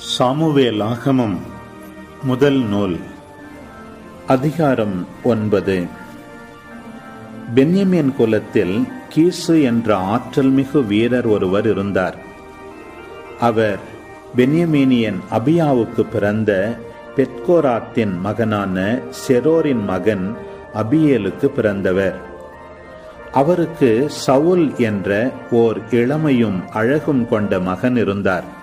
Samuel ஆகமம் முதல் நூல் அதிகாரம் ஒன்பது. பென்யமின் குலத்தில் கீசு என்ற ஆற்றல் மிகு வீரர் ஒருவர் இருந்தார். அவர் பென்யமீனியன் அபியாவுக்கு பிறந்த பெட்கோராத்தின் மகனான செரோரின் மகன் அபியேலுக்கு பிறந்தவர். அவருக்கு சவுல் என்ற ஓர் இளமையும் அழகும் கொண்ட மகன் இருந்தார்.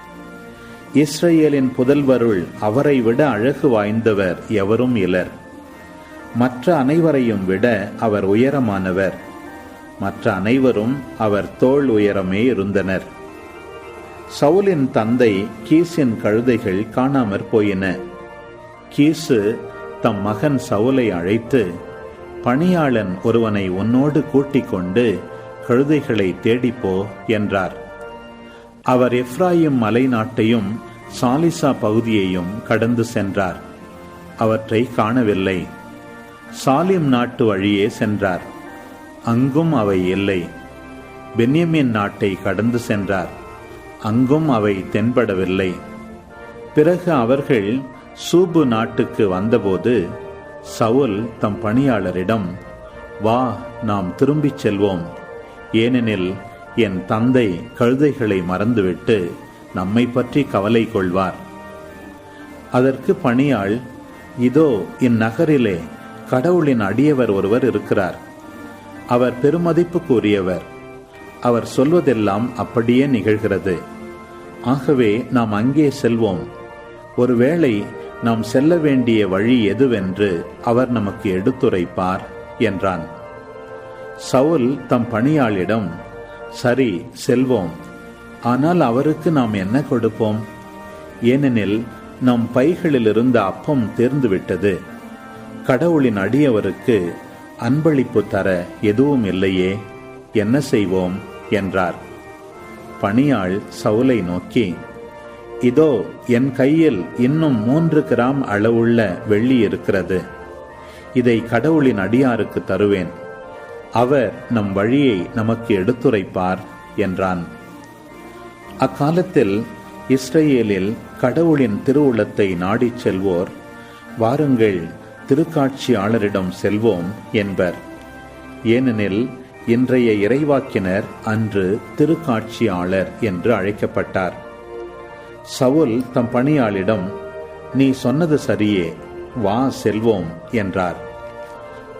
இஸ்ரேலின் புதல்வருள் அவரை விட அழகு வாய்ந்தவர் எவரும் இலர். மற்ற அனைவரையும் விட அவர் உயரமானவர். மற்ற அனைவரும் அவர் தோள் உயரமே இருந்தனர். சவுலின் தந்தை கீசின் கழுதைகள் காணாமற் போயின. கீசு தம் மகன் சவுலை அழைத்து பணியாளன் ஒருவனை உன்னோடு கூட்டிக் கொண்டு கழுதைகளை தேடிப்போ என்றார். அவர் எஃப்ராயிம் மலை நாட்டையும் சாலிசா பகுதியையும் கடந்து சென்றார். அவற்றை காணவில்லை. சாலிம் நாட்டு வழியே சென்றார். அங்கும் அவை இல்லை. பென்யமின் நாட்டை கடந்து சென்றார். அங்கும் அவை தென்படவில்லை. பிறகு அவர்கள் சூபு நாட்டுக்கு வந்தபோது சவுல் தம் பணியாளரிடம் வா நாம் திரும்பிச் செல்வோம். ஏனெனில் என் தந்தை கழுதைகளை மறந்துவிட்டு நம்மை பற்றி கவலை கொள்வார். அதற்கு பணியாள் இதோ இந்நகரிலே கடவுளின் அடியவர் ஒருவர் இருக்கிறார். அவர் பெருமதிப்புக்குரியவர் அவர் சொல்வதெல்லாம் அப்படியே நிகழ்கிறது. ஆகவே நாம் அங்கே செல்வோம். ஒருவேளை நாம் செல்ல வேண்டிய வழி எதுவென்று அவர் நமக்கு எடுத்துரைப்பார் என்றான். சவுல் தம் பணியாளிடம் சரி செல்வோம். ஆனால் அவருக்கு நாம் என்ன கொடுப்போம்? ஏனெனில் நம் பைகளிலிருந்து அப்பம் தேர்ந்துவிட்டது. கடவுளின் அடியவருக்கு அன்பளிப்பு தர எதுவும் இல்லையே என்ன செய்வோம்? என்றார். பணியாள் சவுலை நோக்கி இதோ என் கையில் இன்னும் மூன்று கிராம் அளவுள்ள வெள்ளி இருக்கிறது. இதை கடவுளின் அடியாருக்கு தருவேன். அவர் நம் வழியை நமக்கு எடுத்துரைப்பார் என்றான். அக்காலத்தில் இஸ்ரேலில் கடவுளின் திருவுளத்தை நாடிச் செல்வோர் வாருங்கள் திருக்காட்சியாளரிடம் செல்வோம் என்பர். ஏனெனில் இன்றைய இறைவாக்கினர் அன்று திருக்காட்சியாளர் என்று அழைக்கப்பட்டார். சவுல் தம் பணியாளிடம் நீ சொன்னது சரியே வா செல்வோம் என்றார்.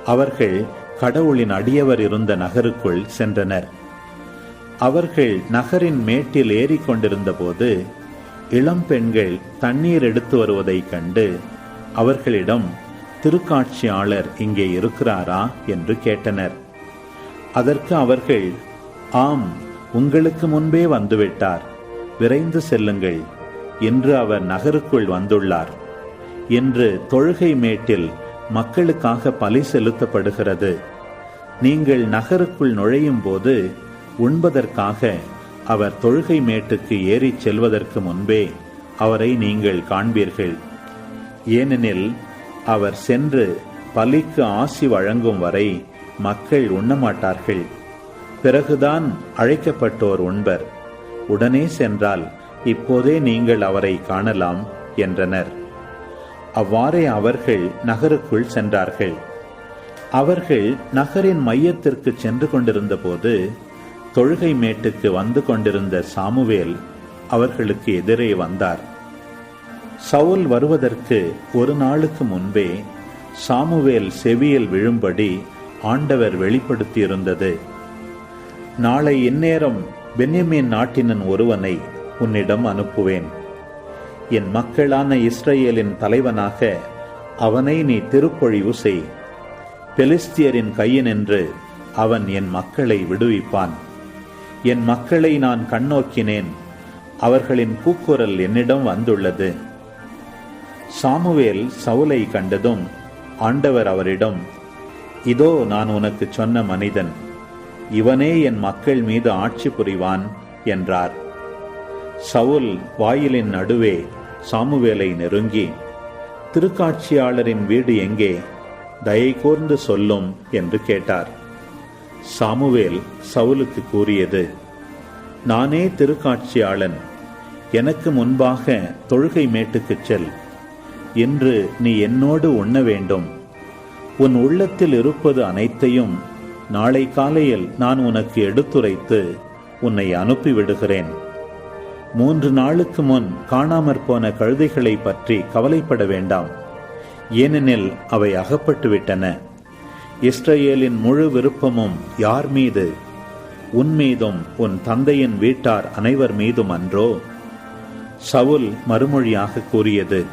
அவர்கள் கடவுளின் அடியவர் இருந்த நகருக்குள் சென்றனர். அவர்கள் நகரின் மேட்டில் ஏறிக்கொண்டிருந்த போது இளம் பெண்கள் தண்ணீர் எடுத்து வருவதைக் கண்டு அவர்களிடம் திருக்காட்சியாளர் இங்கே இருக்கிறாரா? என்று கேட்டனர். அதற்கு அவர்கள் ஆம் உங்களுக்கு முன்பே வந்துவிட்டார். விரைந்து செல்லுங்கள் இன்று அவர் நகருக்குள் வந்துள்ளார். என்று தொழுகை மேட்டில் மக்களுக்காக பலி செலுத்தப்படுகிறது. நீங்கள் நகருக்குள் நுழையும் போது உண்பதற்காக அவர் தொழுகை மேட்டுக்கு ஏறிச் செல்வதற்கு முன்பே அவரை நீங்கள் காண்பீர்கள். ஏனெனில் அவர் சென்று பலிக்கு ஆசி வழங்கும் வரை மக்கள் உண்ணமாட்டார்கள். பிறகுதான் அழைக்கப்பட்டோர் உண்பர். உடனே சென்றால் இப்போதே நீங்கள் அவரை காணலாம் என்றனர். அவ்வாறே அவர்கள் நகருக்குள் சென்றார்கள். அவர்கள் நகரின் மையத்திற்கு சென்று கொண்டிருந்த போது தொழுகை மேட்டுக்கு வந்து கொண்டிருந்த சாமுவேல் அவர்களுக்கு எதிரே வந்தார். சவுல் வருவதற்கு ஒரு நாளுக்கு முன்பே சாமுவேல் செவியில் விழும்படி ஆண்டவர் வெளிப்படுத்தியிருந்தது. நாளை இந்நேரம் பென்யமின் நாட்டினன் ஒருவனை உன்னிடம் அனுப்புவேன். என் மக்களான இஸ்ரேலின் தலைவனாக அவனை நீ திருப்பொழிவு செய். பெலிஸ்தியரின் கையினின்று அவன் என் மக்களை விடுவிப்பான். என் மக்களை நான் கண்ணோக்கினேன். அவர்களின் கூக்குரல் என்னிடம் வந்துள்ளது. சாமுவேல் சவுலை கண்டதும் ஆண்டவர் அவரிடம் இதோ நான் உனக்கு சொன்ன மனிதன் இவனே என் மக்கள் மீது ஆட்சி புரிவான் என்றார். சவுல் வாயிலின் நடுவே சாமுவேலை நெருங்கி திருக்காட்சியாளரின் வீடு எங்கே? தயை கூர்ந்து சொல்லும் என்று கேட்டார். சாமுவேல் சவுலுக்கு கூறியது நானே திருக்காட்சியாளன். எனக்கு முன்பாக தொழுகை மேட்டுக்குச் செல். இன்று நீ என்னோடு உண்ண வேண்டும். உன் உள்ளத்தில் இருப்பது அனைத்தையும் நாளை காலையில் நான் உனக்கு எடுத்துரைத்து உன்னை அனுப்பிவிடுகிறேன். மூன்று நாளுக்கு முன் காணாமற் போன கழுதைகளை பற்றி கவலைப்பட வேண்டாம். ஏனெனில் அவை அகப்பட்டு விட்டன முழு விருப்பமும் யார் மீது? உன் மீதும் உன் தந்தையின் வீட்டார் அனைவர் மீதும் அன்றோ? சவுல் மறுமொழியாக கூறியது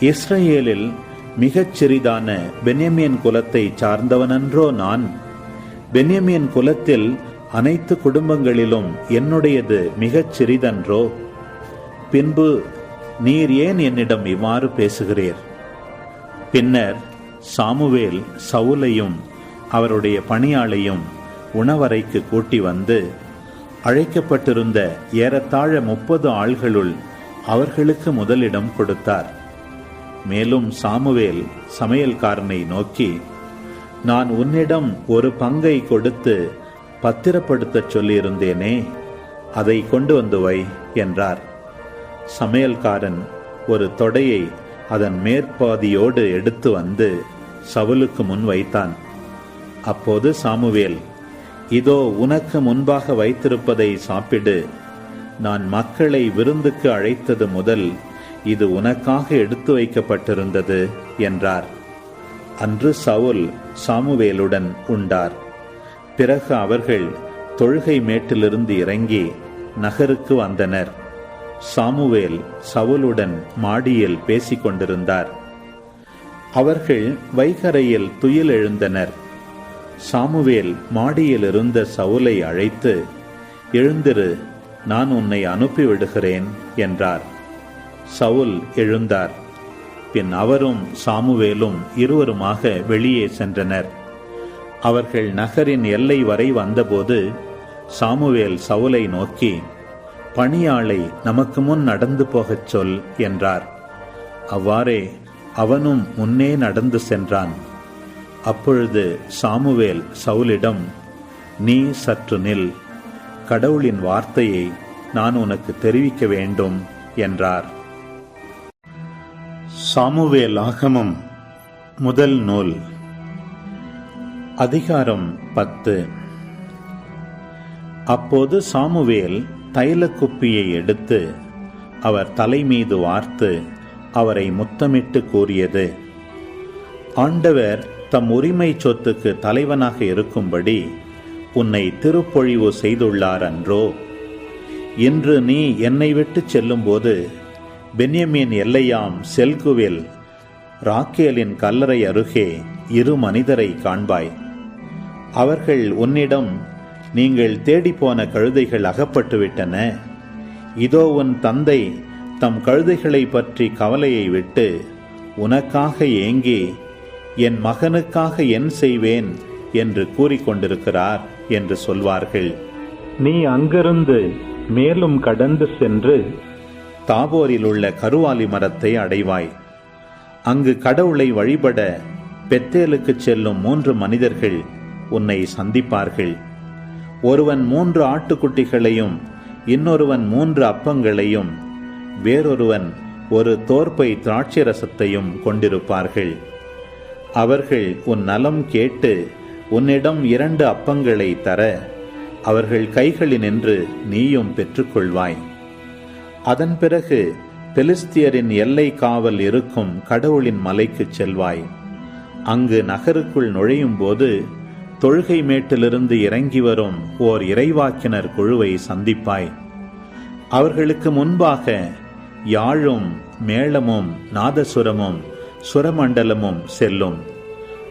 இஸ்ரேலில் மிகச் சிறிதான பென்யமியன் குலத்தை சார்ந்தவனன்றோ நான்? பென்யமியன் குலத்தில் அனைத்து குடும்பங்களிலும் என்னுடையது மிகச் சிறிதன்றோ? பின்பு நீர் ஏன் என்னிடம் இவ்வாறு பேசுகிறீர்? பின்னர் சாமுவேல் சவுலையும் அவருடைய பணியாளையும் உணவறைக்கு கூட்டி வந்து அழைக்கப்பட்டிருந்த ஏறத்தாழ முப்பது ஆள்களுள் அவர்களுக்கு முதலிடம் கொடுத்தார். மேலும் சாமுவேல் சமையல்காரனை நோக்கி நான் உன்னிடம் ஒரு பங்கை கொடுத்து பத்திரப்படுத்தச் சொல்லியிருந்தேனே அதை கொண்டு வந்து வை என்றார். சமையல்காரன் ஒரு தொடையை அதன் மேற்பாதியோடு எடுத்து வந்து சவுலுக்கு முன் வைத்தான். அப்போது சாமுவேல் இதோ உனக்கு முன்பாக வைத்திருப்பதை சாப்பிடு. நான் மக்களை விருந்துக்கு அழைத்தது முதல் இது உனக்காக எடுத்து வைக்கப்பட்டிருந்தது என்றார். அன்று சவுல் சாமுவேலுடன் உண்டார். பிறகு அவர்கள் தொழுகை மேட்டிலிருந்து இறங்கி நகருக்கு வந்தனர். சாமுவேல் சவுலுடன் மாடியில் பேசிக் கொண்டிருந்தார் அவர்கள் வைகரையில் துயில் எழுந்தனர். சாமுவேல் மாடியில் இருந்த சவுலை அழைத்து எழுந்திரு நான் உன்னை அனுப்பிவிடுகிறேன் என்றார். சவுல் எழுந்தார். பின் அவரும் சாமுவேலும் இருவருமாக வெளியே சென்றனர். அவர்கள் நகரின் எல்லை வரை வந்தபோது சாமுவேல் சவுலை நோக்கி பணியாளை நமக்கு முன் நடந்து போகச் சொல் என்றார். அவ்வாறே அவனும் முன்னே நடந்து சென்றான். அப்பொழுது சாமுவேல் சவுலிடம் நீ சற்று நில். கடவுளின் வார்த்தையை நான் உனக்கு தெரிவிக்க வேண்டும் என்றார். சாமுவேல் ஆகமம் முதல் நூல். அதிகாரம் பத்து. அப்போது சாமுவேல் தைலக்குப்பியை எடுத்து அவர் தலைமீது வார்த்து அவரை முத்தமிட்டு கூறியது ஆண்டவர் தம் உரிமை சொத்துக்கு தலைவனாக இருக்கும்படி உன்னை திருப்பொழிவு செய்துள்ளார் அன்றோ? இன்று நீ என்னை விட்டு செல்லும்போது பென்யமின் எல்லையாம் செல்குவில் ராக்கேலின் கல்லறை அருகே இரு மனிதரை காண்பாய். அவர்கள் உன்னிடம் நீங்கள் தேடிப்போன கழுதைகள் அகப்பட்டு விட்டன இதோ உன் தந்தை தம் கழுதைகளை பற்றி கவலையை விட்டு உனக்காக ஏங்கி என் மகனுக்காக என் செய்வேன் என்று கூறிக்கொண்டிருக்கிறார் என்று சொல்வார்கள். நீ அங்கிருந்து மேலும் கடந்து சென்று தாபோரில் உள்ள கருவாலி மரத்தை அடைவாய். அங்கு கடவுளை வழிபட பெத்தேலுக்கு செல்லும் மூன்று மனிதர்கள் உன்னை சந்திப்பார்கள். ஒருவன் மூன்று ஆட்டுக்குட்டிகளையும் இன்னொருவன் மூன்று அப்பங்களையும் வேறொருவன் ஒரு தோற்பை திராட்சை ரசத்தையும் கொண்டிருப்பார்கள். அவர்கள் உன் நலம் கேட்டு உன்னிடம் இரண்டு அப்பங்களை தர அவர்கள் கைகளினின்று நீயும் பெற்றுக்கொள்வாய். அதன் பிறகு பெலிஸ்தியரின் எல்லை காவல் இருக்கும் கடவுளின் மலைக்குச் செல்வாய். அங்கு நகருக்குள் நுழையும் போது தொழுகை மேட்டிலிருந்து இறங்கி வரும் ஓர் இறைவாக்கினர் குழுவை சந்திப்பாய். அவர்களுக்கு முன்பாக யாழும் மேளமும் நாதசுரமும் சுரமண்டலமும் செல்லும்.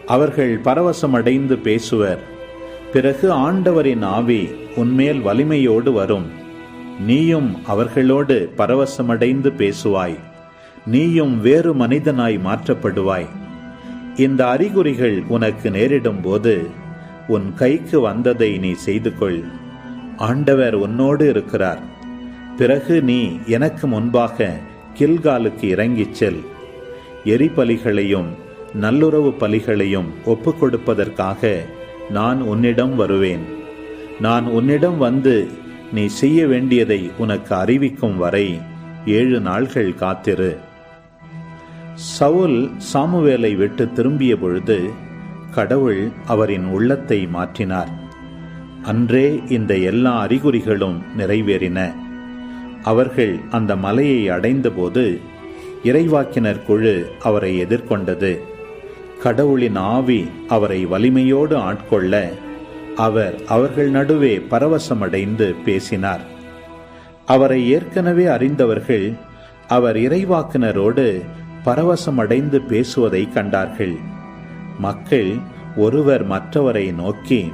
அவர்கள் பரவசமடைந்து பேசுவர். பிறகு ஆண்டவரின் ஆவி உன்மேல் வலிமையோடு வரும். நீயும் அவர்களோடு பரவசமடைந்து பேசுவாய். நீயும் வேறு மனிதனாய் மாற்றப்படுவாய். இந்த அறிகுறிகள் உனக்கு நேரிடும் போது உன் கைக்கு வந்ததை நீ செய்து கொள் ஆண்டவர் உன்னோடு இருக்கிறார். பிறகு நீ எனக்கு முன்பாக கில்காலுக்கு இறங்கிச் செல். எரிபலிகளையும் நல்லுறவு பலிகளையும் ஒப்பு கொடுப்பதற்காக நான் உன்னிடம் வருவேன். நான் உன்னிடம் வந்து நீ செய்ய வேண்டியதை உனக்கு அறிவிக்கும் வரை ஏழு நாள்கள் காத்திரு. சவுல் சாமுவேலை விட்டு திரும்பிய பொழுது கடவுள் அவரின் உள்ளத்தை மாற்றினார். அன்றே இந்த எல்லா அறிகுறிகளும் நிறைவேறின. அவர்கள் அந்த மலையை அடைந்தபோது இறைவாக்கினர் குழு அவரை எதிர்கொண்டது. கடவுளின் ஆவி அவரை வலிமையோடு ஆட்கொள்ள அவர் அவர்கள் நடுவே பரவசமடைந்து பேசினார். அவரை ஏற்கனவே அறிந்தவர்கள் அவர் இறைவாக்கினரோடு பரவசமடைந்து பேசுவதை கண்டார்கள். மக்கள் ஒருவர் மற்றவரை நோக்கி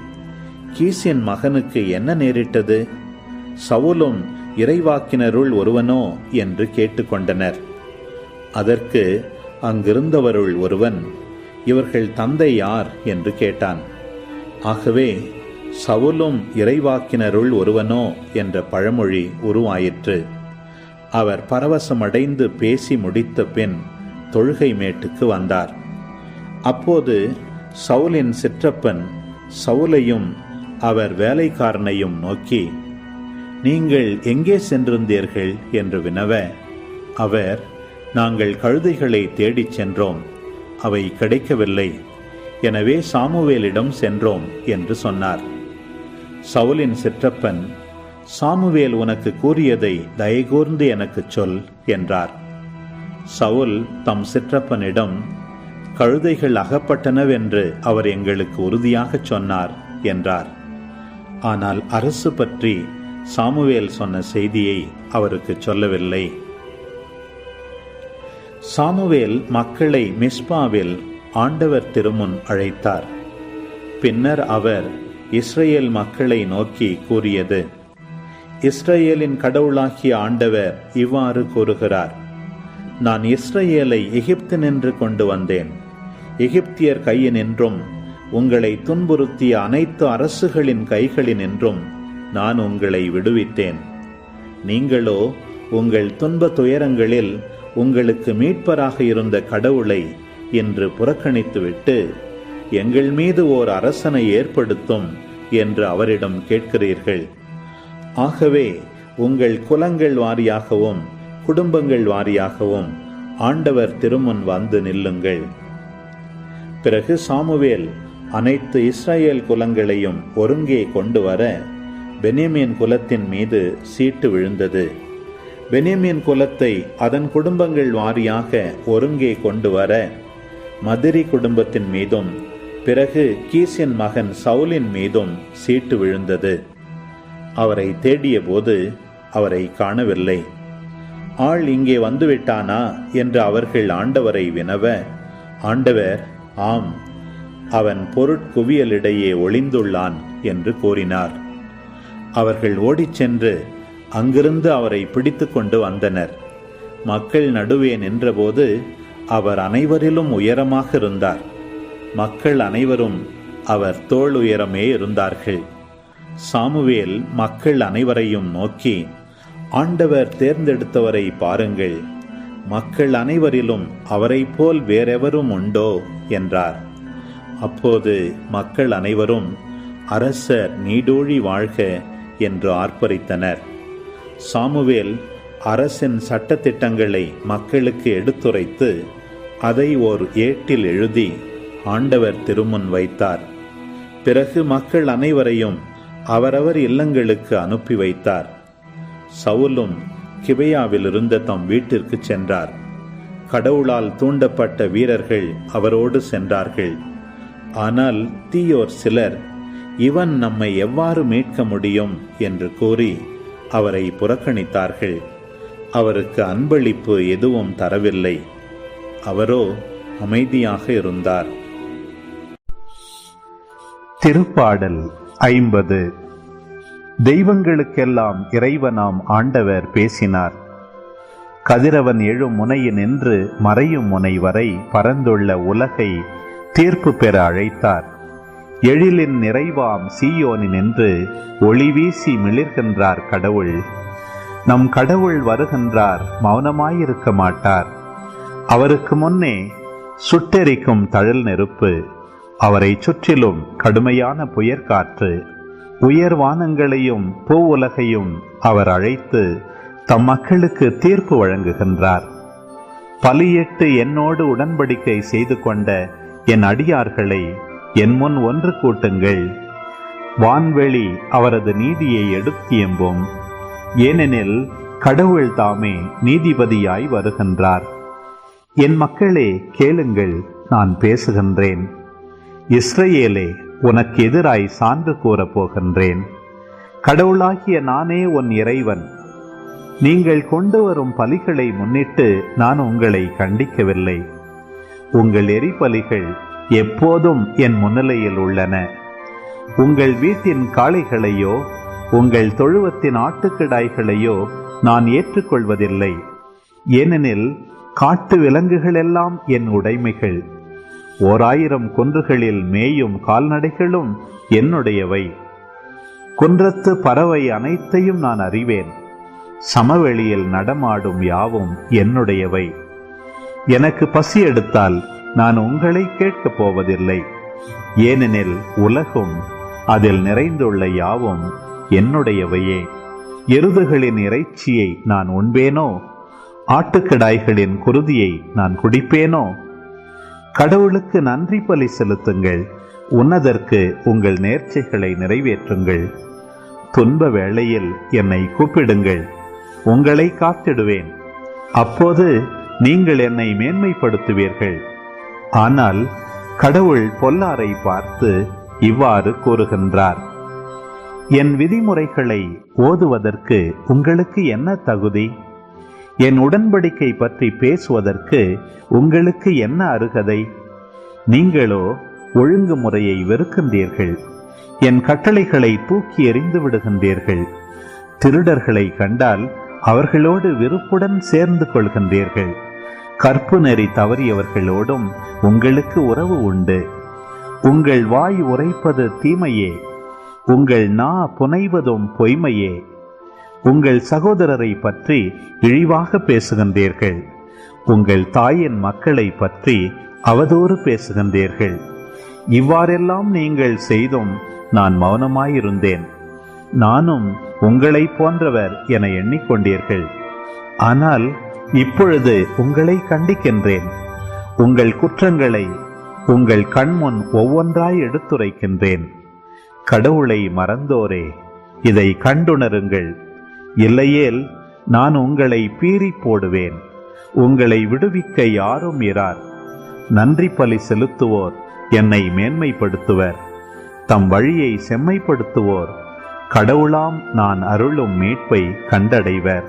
கீசின் மகனுக்கு என்ன நேரிட்டது? சவுலும் இறைவாக்கினருள் ஒருவனோ என்று கேட்டுக்கொண்டனர். அதற்கு அங்கிருந்தவருள் ஒருவன் இவர்கள் தந்தை யார்? என்று கேட்டான். ஆகவே சவுலும் இறைவாக்கினருள் ஒருவனோ என்ற பழமொழி உருவாயிற்று. அவர் பரவசமடைந்து பேசி முடித்த பின் தொழுகை மேட்டுக்கு வந்தார். அப்போது சவுலின் சிற்றப்பன் சவுலையும் அவர் வேலைக்காரனையும் நோக்கி நீங்கள் எங்கே சென்றிருந்தீர்கள்? என்று வினவ அவர் நாங்கள் கழுதைகளை தேடிச் சென்றோம். அவை கிடைக்கவில்லை. எனவே சாமுவேலிடம் சென்றோம் என்று சொன்னார். சவுலின் சிற்றப்பன் சாமுவேல் உனக்கு கூறியதை தயகூர்ந்து எனக்குச் சொல் என்றார். சவுல் தம் சிற்றப்பனிடம் கழுதைகள் அகப்பட்டனவென்று அவர் எங்களுக்கு உறுதியாகச் சொன்னார் என்றார். ஆனால் அரசு பற்றி சாமுவேல் சொன்ன செய்தியை அவருக்கு சொல்லவில்லை. சாமுவேல் மக்களை மிஸ்பாவில் ஆண்டவர் திருமுன் அழைத்தார். பின்னர் அவர் இஸ்ரேல் மக்களை நோக்கி கூறியது இஸ்ரேலின் கடவுளாகிய ஆண்டவர் இவ்வாறு கூறுகிறார் நான் இஸ்ரேலை எகிப்து நின்று கொண்டு வந்தேன். எகிப்தியர் கையினின்றும் உங்களை துன்புறுத்திய அனைத்து அரசுகளின் கைகளினின்றும் நான் உங்களை விடுவித்தேன். நீங்களோ உங்கள் துன்ப துயரங்களில் உங்களுக்கு மீட்பராக இருந்த கடவுளை என்று புறக்கணித்துவிட்டு எங்கள் மீது ஓர் அரசனை ஏற்படுத்தும் என்று அவரிடம் கேட்கிறீர்கள். ஆகவே உங்கள் குலங்கள் வாரியாகவும் குடும்பங்கள் வாரியாகவும் ஆண்டவர் திருமுன் வந்து நில்லுங்கள். பிறகு சாமுவேல் அனைத்து இஸ்ரேல் குலங்களையும் ஒருங்கே கொண்டு வர பெனியமின் குலத்தின் மீது சீட்டு விழுந்தது. பெனியமின் குலத்தை அதன் குடும்பங்கள் வாரியாக ஒருங்கே கொண்டு வர மதுரி குடும்பத்தின் மீதும் பிறகு கீசின் மகன் சவுலின் மீதும் சீட்டு விழுந்தது. அவரை தேடிய போது அவரை காணவில்லை. ஆள் இங்கே வந்துவிட்டானா என்று அவர்கள் ஆண்டவரை வினவ ஆண்டவர் ஆம் அவன் பொருட்குவியலிடையே ஒளிந்துள்ளான் என்று கூறினார். அவர்கள் ஓடிச் சென்று அங்கிருந்து அவரை பிடித்து கொண்டு வந்தனர். மக்கள் நடுவே நின்றபோது அவர் அனைவரிலும் உயரமாக இருந்தார். மக்கள் அனைவரும் அவர் தோள் உயரமே இருந்தார்கள். சாமுவேல் மக்கள் அனைவரையும் நோக்கி ஆண்டவர் தேர்ந்தெடுத்தவரை பாருங்கள். மக்கள் அனைவரிலும் அவரை போல் வேறெவரும் உண்டோ? என்றார். அப்போது மக்கள் அனைவரும் அரசர் நீடோழி வாழ்க என்று ஆர்ப்பரித்தனர். சாமுவேல் அரசின் சட்டத்திட்டங்களை மக்களுக்கு எடுத்துரைத்து அதை ஓர் ஏட்டில் எழுதி ஆண்டவர் திருமுன் வைத்தார். பிறகு மக்கள் அனைவரையும் அவரவர் இல்லங்களுக்கு அனுப்பி வைத்தார். சவுலும் கிபையாவிலிருந்து தம் வீட்டிற்கு சென்றார். கடவுளால் தூண்டப்பட்ட வீரர்கள் அவரோடு சென்றார்கள். ஆனால் தீயோர் சிலர் இவன் நம்மை எவ்வாறு மீட்க முடியும்? என்று கூறி அவரை புறக்கணித்தார்கள். அவருக்கு அன்பளிப்பு எதுவும் தரவில்லை. அவரோ அமைதியாக இருந்தார். திருப்பாடல் ஐம்பது. தெய்வங்களுக்கெல்லாம் இறைவனாம் ஆண்டவர் பேசினார். கதிரவன் எழும் முனையில் நின்று மறையும் முனை வரை பரந்துள்ள உலகை தீர்ப்பு பெற அழைத்தார். எழிலின் நிறைவாம் சீயோனினின்று ஒளி வீசி மிளிர்கின்றார் கடவுள். நம் கடவுள் வருகின்றார் மௌனமாயிருக்க மாட்டார். அவருக்கு முன்னே சுட்டெரிக்கும் தழல் நெருப்பு அவரை சுற்றிலும் கடுமையான புயற்காற்று உயர் வானங்களையும் பூ உலகையும் அவர் அழைத்து தம் மக்களுக்கு தீர்ப்பு வழங்குகின்றார். பலியிட்டு என்னோடு உடன்படிக்கை செய்து கொண்ட என் அடியார்களை என் முன் ஒன்று கூட்டுங்கள். வான்வெளி அவரது நீதியை எடுத்தியம்பும் ஏனெனில் கடவுள் தாமே நீதிபதியாய் வருகின்றார். என் மக்களே கேளுங்கள் நான் பேசுகின்றேன். இஸ்ரேலே உனக்கு எதிராய் சான்று கூறப் போகின்றேன். கடவுளாகிய நானே உன் இறைவன். நீங்கள் கொண்டு வரும் பலிகளை முன்னிட்டு நான் உங்களை கண்டிக்கவில்லை. உங்கள் எரிபலிகள் எப்போதும் என் முன்னிலையில் உள்ளன. உங்கள் வீட்டின் காளைகளையோ உங்கள் தொழுவத்தின் ஆட்டுக்கிடாய்களையோ நான் ஏற்றுக்கொள்வதில்லை. ஏனெனில் காட்டு விலங்குகளெல்லாம் என் உடைமைகள். ஓராயிரம் குன்றுகளில் மேயும் கால்நடைகளும் என்னுடையவை. குன்றத்து பறவை அனைத்தையும் நான் அறிவேன். சமவெளியில் நடமாடும் யாவும் என்னுடையவை. எனக்கு பசி எடுத்தால் நான் உங்களை கேட்கப் போவதில்லை. ஏனெனில் உலகும் அதில் நிறைந்துள்ள யாவும் என்னுடையவையே. எருதுகளின் இறைச்சியை நான் உண்பேனோ? ஆட்டுக்கிடாய்களின் குருதியை நான் குடிப்பேனோ? கடவுளுக்கு நன்றி பலி செலுத்துங்கள். உன்னதற்கு உங்கள் நேர்ச்சைகளை நிறைவேற்றுங்கள். துன்ப வேளையில் என்னை கூப்பிடுங்கள். உங்களை காத்திடுவேன். அப்போது நீங்கள் என்னை மேன்மைப்படுத்துவீர்கள். ஆனால் கடவுள் பொல்லாரை பார்த்து இவ்வாறு கூறுகின்றார். என் விதிமுறைகளை ஓதுவதற்கு உங்களுக்கு என்ன தகுதி? என் உடன்படிக்கை பற்றி பேசுவதற்கு உங்களுக்கு என்ன அருகதை? நீங்களோ ஒழுங்குமுறையை வெறுக்கின்றீர்கள். என் கட்டளைகளை தூக்கி எறிந்து விடுகின்றீர்கள். திருடர்களை கண்டால் அவர்களோடு விருப்புடன் சேர்ந்து கொள்கின்றீர்கள். கற்பு நெறி தவறியவர்களோடும் உங்களுக்கு உறவு உண்டு. உங்கள் வாய் உரைப்பது தீமையே. உங்கள் நா புனைவதும் பொய்மையே. உங்கள் சகோதரரை பற்றி இழிவாக பேசுகின்றீர்கள். உங்கள் தாயின் மக்களை பற்றி அவதூறு பேசுகின்றீர்கள். இவ்வாறெல்லாம் நீங்கள் செய்தும் நான் மௌனமாயிருந்தேன். நானும் உங்களைப் போன்றவர் என எண்ணிக்கொண்டீர்கள். ஆனால் இப்பொழுது உங்களை கண்டிக்கின்றேன். உங்கள் குற்றங்களை உங்கள் கண்முன் ஒவ்வொன்றாய் எடுத்துரைக்கின்றேன். கடவுளை மறந்தோரே இதை கண்டுணருங்கள். இல்லையேல் நான் உங்களை பீறி போடுவேன். உங்களை விடுவிக்க யாரும் இரார். நன்றி பலி செலுத்துவோர் என்னை மேன்மைப்படுத்துவர். தம் வழியை செம்மைப்படுத்துவோர். கடவுளாம் நான் அருளும் மீட்பை கண்டடைவர்.